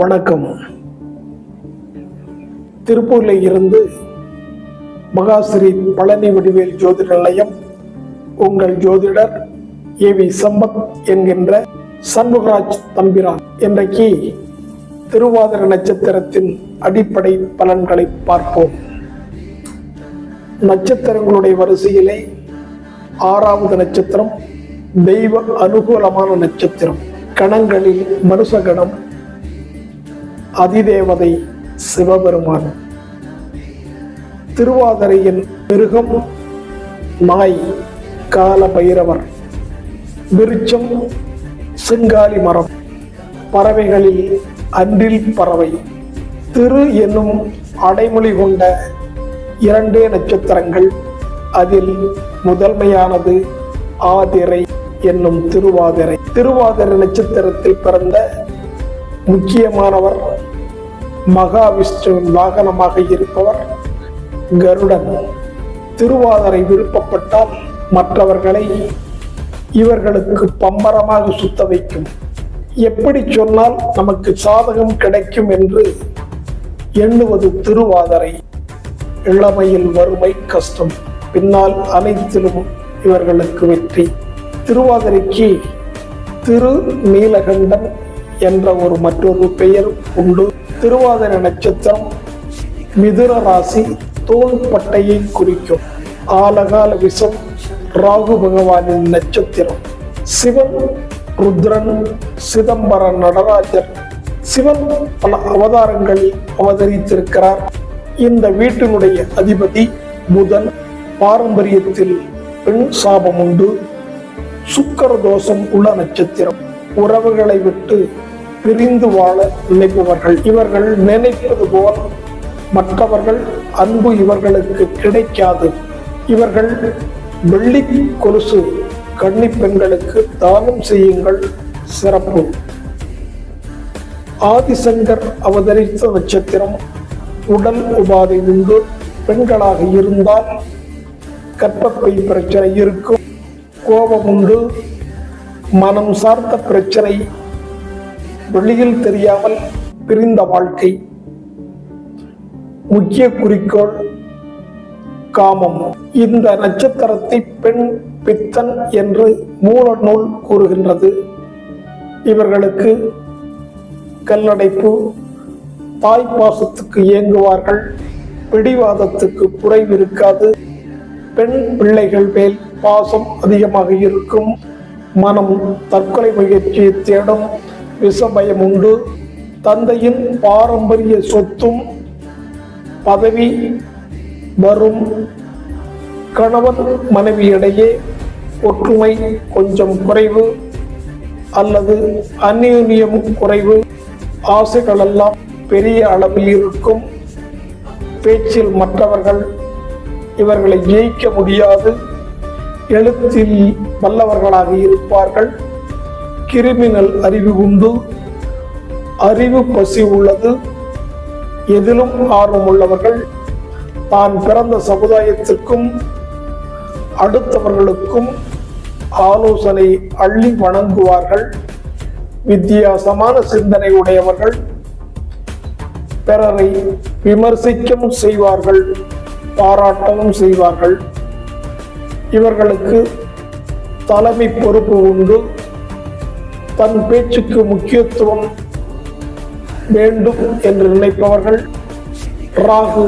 வணக்கம். திருப்பூரில் இருந்து மகாஸ்ரீ பழனி வடிவேல் ஜோதிட நிலையம். உங்கள் ஜோதிடர் ஏ வி சம்பத் என்கின்ற சண்முகராஜ் தம்பிரான். இன்றைக்கு திருவாதிர நட்சத்திரத்தின் அடிப்படை பலன்களை பார்ப்போம். நட்சத்திரங்களுடைய வரிசையிலே ஆறாவது நட்சத்திரம் தெய்வ அனுகூலமான நட்சத்திரம். கணங்களில் மனுஷகணம் அதிதேவதை சிவபெருமான். திருவாதிரையின் மிருகம் நாய் கால பைரவர் விருச்சம் சிங்காலி மரம். பறவைகளில் அன்றில் பறவை. திரு என்னும் அடைமொழி கொண்ட இரண்டே நட்சத்திரங்கள். அதில் முதன்மையானது ஆதிரை என்னும் திருவாதிரை. திருவாதிரை நட்சத்திரத்தில் பிறந்த முக்கியமானவர் மகாவிஷ்ணுவின் வாகனமாக இருப்பவர். கருடன் திருவாதரை விருப்பப்பட்டால் மற்றவர்களை இவர்களுக்கு பம்பரமாக சுத்த வைக்கும். எப்படி சொன்னால் நமக்கு சாதகம் கிடைக்கும் என்று எண்ணுவது திருவாதரை. இளமையில் வறுமை கஷ்டம் பின்னால் அனைத்திலும் இவர்களுக்கு வெற்றி. திருவாதிரைக்கு திரு நீலகண்டன் என்ற ஒரு மற்றொரு பெயர் உண்டு. திருவாதிரை நட்சத்திரம் மிதுர ராசி தோள்பட்டையை குறிக்கும். ஆலகால விஷம் ராகு பகவானின் நட்சத்திரம். சிவன் ருத்ரன் சிதம்பர நடராஜர். சிவன் பல அவதாரங்களில் அவதரித்திருக்கிறார். இந்த வீட்டினுடைய அதிபதி புதன். பாரம்பரியத்தில் பெண் சாபம் உண்டு. சுக்கர தோஷம் உள்ள நட்சத்திரம். உறவுகளை விட்டு பிரிந்து வாழ நினைப்பவர்கள். இவர்கள் நினைப்பது போல் மற்றவர்கள் அன்பு இவர்களுக்கு கிடைக்காது. இவர்கள் வெள்ளி கொலுசு கன்னி பெண்களுக்கு தானம் செய்யுங்கள். சிறப்பு. ஆதிசங்கர் அவதரித்த நட்சத்திரம் உடல் உபாதை உண்டு. பெண்களாக இருந்தால் கற்பப்பை பிரச்சனை இருக்கும். கோபம் உண்டு. மனம் சார்ந்த பிரச்சனை வெளியில் தெரியாமல் பிரிந்த வாழ்க்கை. முக்கிய குறிக்கோள் காமம். இந்த நட்சத்திரத்தை பெண் பித்தன் என்று மூல நூல் கூறுகின்றது. இவர்களுக்கு கல்லடைப்பு தாய் பாசத்துக்கு இயங்குவார்கள் பிடிவாதத்துக்கு குறைவு இருக்காது. பெண் பிள்ளைகள் மேல் பாசம் அதிகமாக இருக்கும். மனம் தற்கொலை முயற்சியை தேடும். விஷபயம் உண்டு தந்தையின் பாரம்பரிய சொத்தும் பதவி வரும். கணவன் மனைவியிடையே ஒற்றுமை கொஞ்சம் குறைவு அல்லது அந்யோன்யம் குறைவு. ஆசைகளெல்லாம் பெரிய அளவில் இருக்கும். பேச்சில் மற்றவர்கள் இவர்களை ஜெயிக்க முடியாது. எழுத்தில் வல்லவர்களாக இருப்பார்கள். கிரிமினல் அறிவு உண்டு. அறிவு பசி உள்ளது. எதிலும் ஆர்வம் உள்ளவர்கள் தான் பிறந்த சமுதாயத்திற்கும் அடுத்தவர்களுக்கும் ஆலோசனை அள்ளி வணங்குவார்கள். வித்தியாசமான சிந்தனை உடையவர்கள் பிறரை விமர்சிக்கவும் செய்வார்கள் பாராட்டவும் செய்வார்கள். இவர்களுக்கு தலைமை பொறுப்பு உண்டு. தன் பேச்சுக்கு முக்கியத்துவம் வேண்டும் என்று நினைப்பவர்கள் ராகு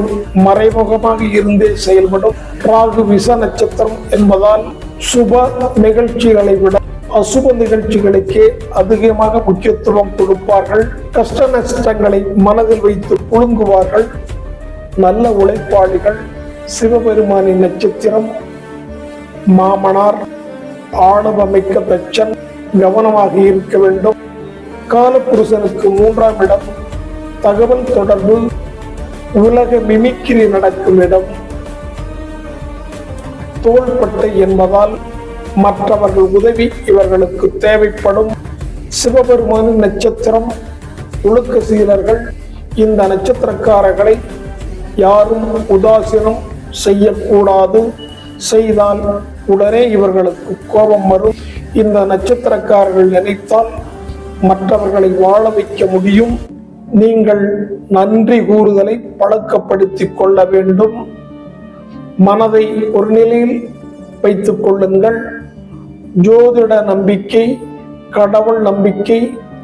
மறைமுகமாக இருந்தே செயல்படும். ராகு விச நட்சத்திரம் என்பதால் சுப நிகழ்ச்சிகளை விட அசுப நிகழ்ச்சிகளுக்கே அதிகமாக முக்கியத்துவம் கொடுப்பார்கள். கஷ்ட நஷ்டங்களை மனதில் வைத்து புழுங்குவார்கள். நல்ல உழைப்பாளிகள் சிவபெருமானின் நட்சத்திரம் மாமனார் ஆணவமிக்க தச்சன் கவனமாக இருக்க வேண்டும். காலப்புருஷனுக்கு மூன்றாம் இடம் தகவல் தொடர்பு உலக மிமிக்கிரி நடக்கும் இடம். தோள்பட்டை என்பதால் மற்றவர்கள் உதவி இவர்களுக்கு தேவைப்படும். சிவபெருமானின் நட்சத்திரம் ஒழுக்க சீலர்கள் இந்த நட்சத்திரக்காரர்களை யாரும் உதாசீனம் செய்யக்கூடாது. செய்தால் உடனே இவர்களுக்கு கோபம் வரும். இந்த நட்சத்திரக்காரர்கள் நினைத்தால் மற்றவர்களை வாழ வைக்க முடியும். நீங்கள் நன்றி கூறுதலை பழக்கப்படுத்திக் கொள்ள வேண்டும். மனதை ஒரு நிலையில் வைத்துக் கொள்ளுங்கள். ஜோதிட நம்பிக்கை கடவுள் நம்பிக்கை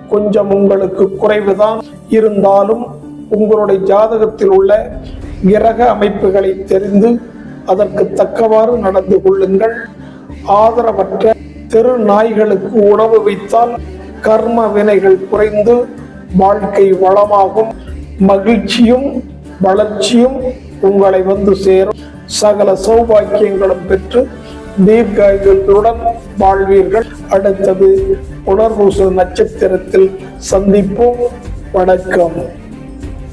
கொஞ்சம் உங்களுக்கு குறைவுதான். இருந்தாலும் உங்களுடைய ஜாதகத்தில் உள்ள கிரக அமைப்புகளை தெரிந்து அதற்கு தக்கவாறு நடந்து கொள்ளுங்கள். ஆதரவற்ற தெரு நாய்களுக்கு உணவு வைத்தால் கர்ம வினைகள் குறைந்து வாழ்க்கை வளமாகும். மகிழ்ச்சியும் வளர்ச்சியும் உங்களை வந்து சேரும். சகல சௌபாக்கியங்களும் பெற்று தீர்க்காயுடன் வாழ்வீர்கள். அடுத்தது உணர்வு நட்சத்திரத்தில் சந்திப்போம். வணக்கம்.